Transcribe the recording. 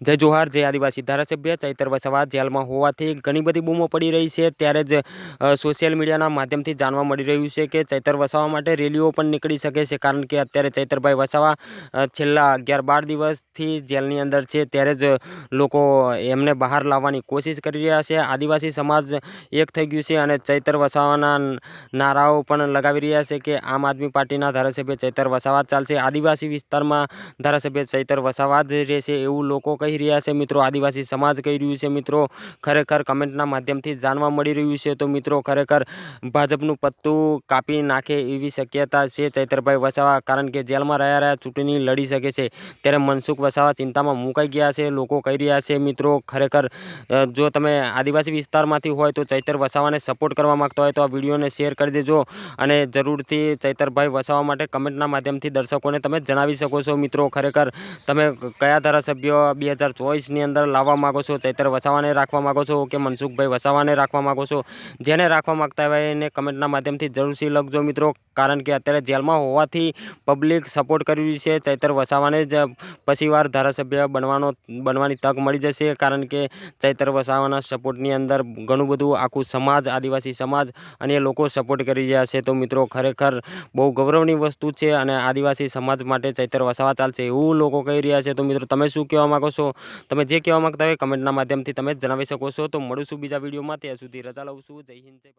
જય જોહાર, જય આદિવાસી ધારાસભ્ય. ચૈતર વસાવા જેલમાં હોવાથી ઘણી બધી બૂમો પડી રહી છે. ત્યારે જ સોશિયલ મીડિયાના માધ્યમથી જાણવા મળી રહ્યું છે કે ચૈતર વસાવા માટે રેલીઓ પણ નીકળી શકે છે. કારણ કે અત્યારે ચૈતરભાઈ વસાવા છેલ્લા અગિયાર બાર દિવસથી જેલની અંદર છે. ત્યારે જ લોકો એમને બહાર લાવવાની કોશિશ કરી રહ્યા છે. આદિવાસી સમાજ એક થઈ ગયું છે અને ચૈતર વસાવાના નારાઓ પણ લગાવી રહ્યા છે કે આમ આદમી પાર્ટીના ધારાસભ્ય ચૈતર વસાવા ચાલશે. આદિવાસી વિસ્તારમાં ધારાસભ્ય ચૈતર વસાવા જ રહેશે એવું લોકો કહી રહ્યા છે મિત્રો. આદિવાસી સમાજ કહી રહ્યું છે મિત્રો. ખરેખર કમેન્ટના માધ્યમથી જાણવા મળી રહ્યું છે. તો મિત્રો, ખરેખર ભાજપનું પત્તું કાપી નાખે એવી શક્યતા છે ચૈતરભાઈ વસાવા, કારણ કે જેલમાં રહ્યા રહ્યા ચૂંટણી લડી શકે છે. ત્યારે મનસુખ વસાવા ચિંતામાં મુકાઈ ગયા છે. લોકો કહી રહ્યા છે, મિત્રો, ખરેખર જો તમે આદિવાસી વિસ્તારમાંથી હોય તો ચૈતર વસાવાને સપોર્ટ કરવા માગતા હોય તો આ વિડીયોને શેર કરી દેજો. અને જરૂરથી ચૈતરભાઈ વસાવા માટે કમેન્ટના માધ્યમથી દર્શકોને તમે જણાવી શકો છો. મિત્રો, ખરેખર, તમે કયા ધારાસભ્ય, બે હજાર ચોવીસની અંદર લાવવા માગો છો, ચૈતર વસાવાને રાખવા માગો છો કે મનસુખભાઈ વસાવાને રાખવા માગો છો? જેને રાખવા માગતા હોય એને કમેન્ટના માધ્યમથી જરૂરથી લખજો મિત્રો, કારણ કે અત્યારે જેલમાં હોવાથી પબ્લિક સપોર્ટ કરી રહ્યું છે. ચૈતર વસાવાને જ પછી વાર ધારાસભ્ય બનવાનો, બનવાની તક મળી જશે, કારણ કે ચૈતર વસાવાના સપોર્ટની અંદર ઘણું બધું આખું સમાજ, આદિવાસી સમાજ અને લોકો સપોર્ટ કરી રહ્યા છે. તો મિત્રો, ખરેખર બહુ ગૌરવની વસ્તુ છે અને આદિવાસી સમાજ માટે ચૈતર વસાવા ચાલશે એવું લોકો કહી રહ્યા છે. તો મિત્રો, તમે શું કહેવા માગો છો? તમે જે કહેવા માગતા હોય કમેન્ટના માધ્યમથી તમે જણાવી શકો છો. તો મળીશું બીજા વિડીયોમાં. ત્યાં સુધી રજા લઉં છું. જય હિન્દ, જય